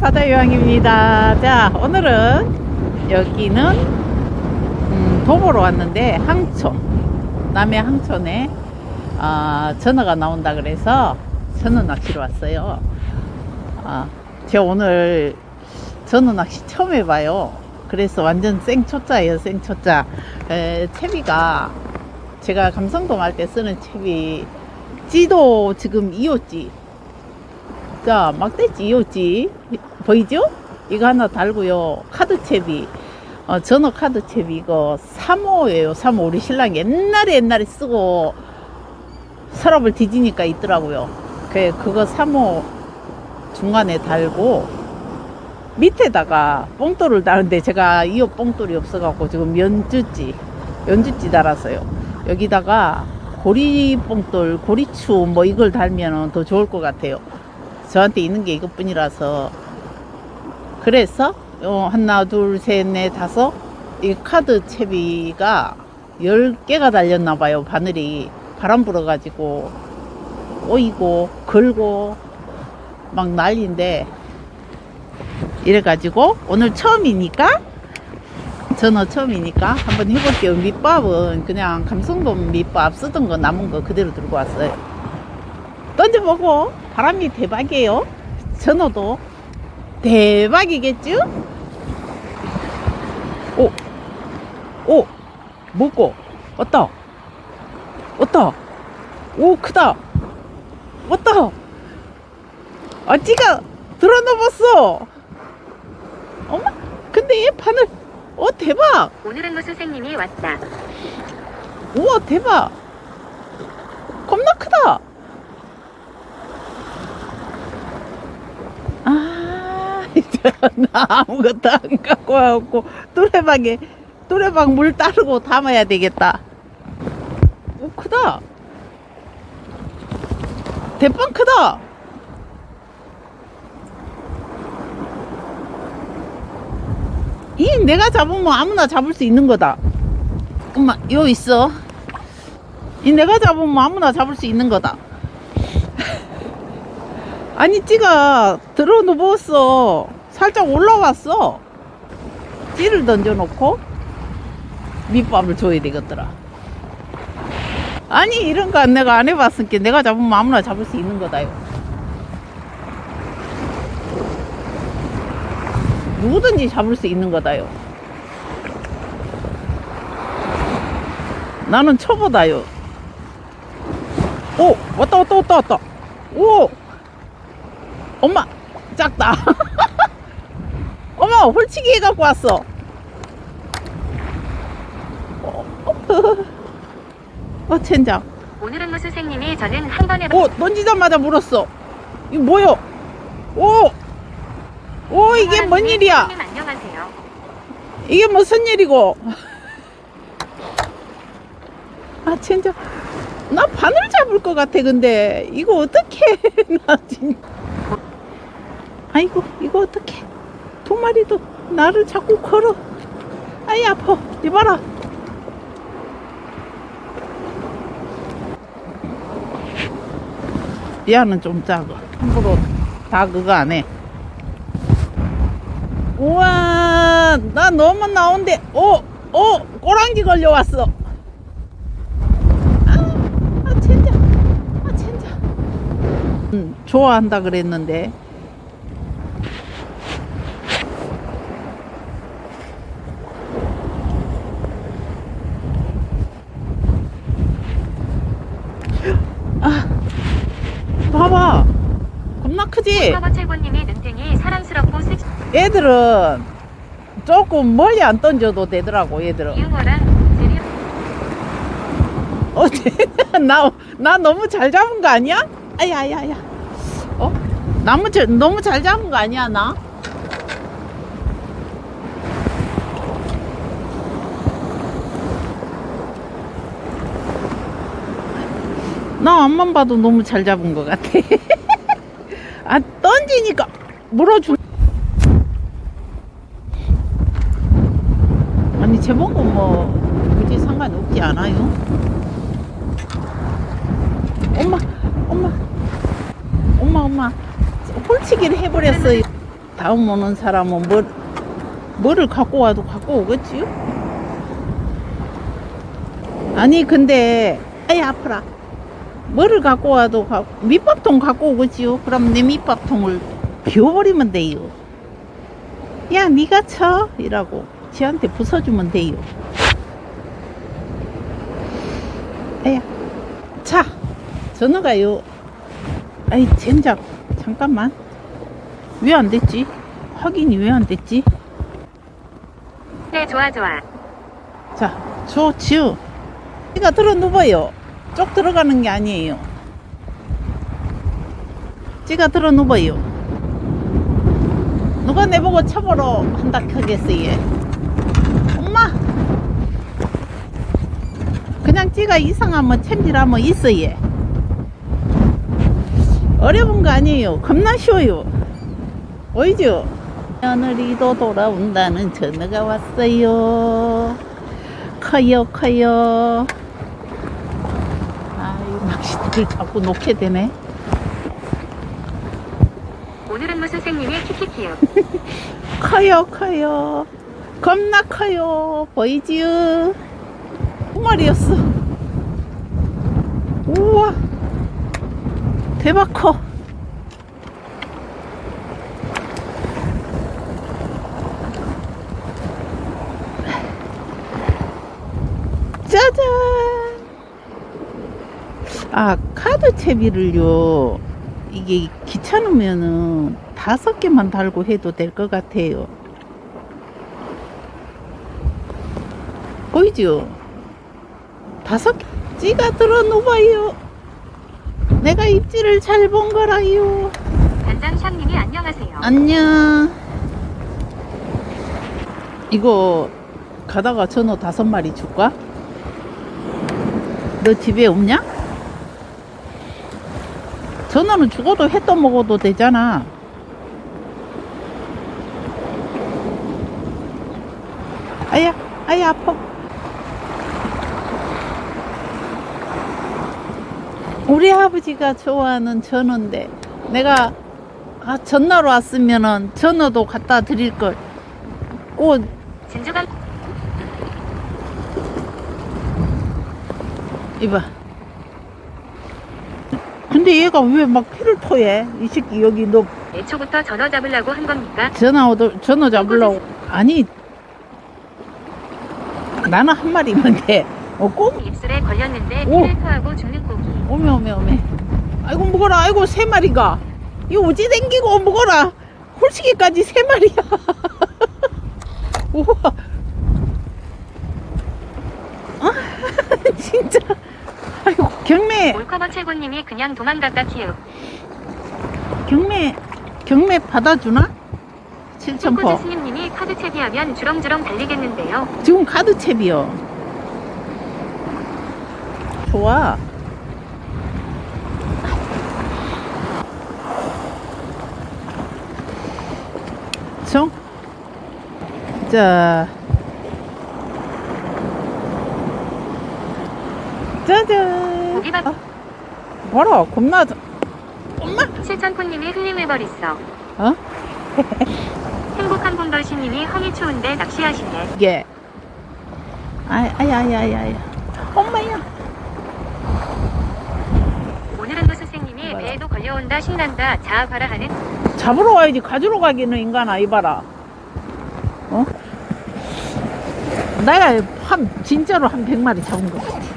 바다 여왕입니다. 자, 오늘은 여기는 음, 도보로 왔는데 항초, 남해 항촌에 아, 전어가 나온다 그래서 전어 낚시로 왔어요. 아, 제가 오늘 전어 낚시 처음 해봐요. 그래서 완전 생초짜예요, 생초짜. 에, 채비가 제가 감성돔 할 때 쓰는 채비 찌도 지금 2호찌 자, 막대지 이었지. 보이죠? 이거 하나 달고요. 카드 채비. 어, 전어 카드 채비 이거 3호예요. 3호. 우리 신랑 옛날에 옛날에 쓰고 서랍을 뒤지니까 있더라고요. 그, 그거 3호 중간에 달고 밑에다가 뽕돌을 다는데 제가 이호 뽕돌이 없어갖고 지금 연주지, 연주지 달았어요. 여기다가 고리 뽕돌, 고리추 뭐 이걸 달면 더 좋을 것 같아요. 저한테 있는 게 이것뿐이라서 그래서 어, 하나 둘셋넷 다섯 이 카드 채비가 10개가 달렸나 봐요 바늘이. 바람 불어 가지고. 오이고 걸고 막 난리인데. 이래 가지고 오늘 처음이니까 전어 처음이니까 한번 해볼게요. 밑밥은 그냥 감성돔 밑밥 쓰던 거 남은 거 그대로 들고 왔어요. 던져보고. 바람이 대박이에요. 전어도 대박이겠죠? 오, 오, 먹고, 왔다, 왔다, 오, 크다, 왔다. 아, 찌가 들어넘었어. 어머, 근데 얘 바늘, 어, 대박. 오늘은 무 선생님이 왔다. 우와, 대박. 겁나 크다. 아, 이제 나 아무것도 안 갖고 와갖고 또래방에 또래방 물 따르고 담아야 되겠다. 오 크다. 대빵 크다. 이 내가 잡으면 아무나 잡을 수 있는 거다. 엄마 요 있어. 이 내가 잡으면 아무나 잡을 수 있는 거다. 아니 찌가 들어 누웠어. 살짝 올라왔어. 찌를 던져놓고 밑밥을 줘야 되겠더라. 아니 이런 거 내가 안 해봤으니까 내가 잡으면 아무나 잡을 수 있는 거다 요 누구든지 잡을 수 있는 거다요 나는 초보다요 오 왔다 왔다 왔다 왔다. 오 엄마 작다. 어머 홀치기 해갖고 왔어. 어, 어 젠장. 오늘은 무 선생님이 저는 한 번에 오 던지자마자 물었어. 이거 뭐요? 오! 오 이게 뭔 일이야. 이게 무슨 일이고? 아 젠장. 나 바늘 잡을 것 같아 근데. 이거 어떡해. 나 진짜 아이고 이거 어떡해. 두 마리도 나를 자꾸 걸어. 아이 아파. 이봐라. 얘는 좀 작아. 함부로 다 그거 안해. 우와 나 너무 나온데. 오! 오! 꼬랑지 걸려왔어. 아, 아 젠장. 아 젠장. 음, 좋아한다 그랬는데 아 봐봐 겁나 크지? 서버 최고님이 눈탱이 얘들은 조금 멀리 안 던져도 되더라고 얘들은 어, 나, 나 너무 잘 잡은 거 아니야? 아야, 아야, 아야. 어? 나무 저, 너무 잘 잡은 거 아니야, 나? 나 앞만 봐도 너무 잘 잡은 것 같아. 아, 던지니까 물어주. 아니, 제목은 뭐, 굳이 상관없지 않아요? 엄마, 엄마, 엄마, 엄마. 홀치기를 해버렸어요. 다음 오는 사람은 뭘, 뭐를 갖고 와도 갖고 오겠지요? 아니, 근데, 아이, 아파라. 뭐를 갖고 와도 가, 밑밥통 갖고 오겠지요? 그럼 내 밑밥통을 비워버리면 돼요. 야, 니가 쳐! 이라고 지한테 부숴주면 돼요. 에야. 자, 전화가요. 아이, 젠장. 잠깐만. 왜 안 됐지? 확인이 왜 안 됐지? 네, 좋아, 좋아. 자, 줘, 지우. 니가 들어 누워요. 쪽 들어가는 게 아니에요. 찌가 들어 누워요. 누가 내보고 처벌로 한다 하겠어요? 엄마! 그냥 찌가 이상하면 챔질하면 있어요. 어려운 거 아니에요. 겁나 쉬워요. 보이죠? 며느리도 돌아온다는 전화가 왔어요. 커요, 커요. 아이, 낚시대를 자꾸 놓게 되네. 오늘은 무 선생님이 키키키요. 커요, 커요. 겁나 커요. 보이지요? 두 마리였어. 우와. 대박 커. 짜잔. 아, 카드 채비를요. 이게 귀찮으면은 다섯 개만 달고 해도 될 것 같아요. 보이죠? 다섯 개. 찌가 들어 놓아요. 내가 입질을 잘 본 거라요. 단장샵님이 안녕하세요. 안녕. 이거 가다가 전어 다섯 마리 줄까? 너 집에 없냐? 전어는 죽어도 해 떠 먹어도 되잖아. 아야, 아야, 아파. 우리 아버지가 좋아하는 전어인데, 내가 아, 전화로 왔으면은 전어도 갖다 드릴 걸. 꽃, 진주감 이봐. 근데 얘가 왜 막 피를 토해? 이 새끼 여기 너 애초부터 전어 잡으려고 한 겁니까? 오도 전어 잡으려고 아니 나는 한 마리면 돼. 어, 꼭 입술에 걸렸는데 오. 피를 토하고 죽는 고기. 오메 오메 오메. 아이고 무거라. 아이고 세 마리가. 이 오지 댕기고 무거라. 홀시계까지 세 마리야. 우와. 아, 진짜. 아이고 경매 올커버 최고님이 그냥 도망갔다 키우. 경매 경매 받아주나? 7천 코즈 퍼. 스님님이 카드 채비하면 주렁주렁 달리겠는데요. 지금 카드 챕이요. 좋아. 정. 자. 짜잔. 고기밥. 아, 봐라, 겁나. 엄마. 실천포님이 흘림해버렸어. 어? 행복한 봄돌시님이 헝이 추운데 낚시하시네. 이게. 아이, 아이, 아이, 아이, 아이. 엄마야. 오늘은 뭐야? 배에도 걸려온다 신난다 자아봐라 하는 잡으러 가야지 가지러 가기는 인간아 이봐라 어? 내가 한 진짜로 한 100마리 잡은 것 같아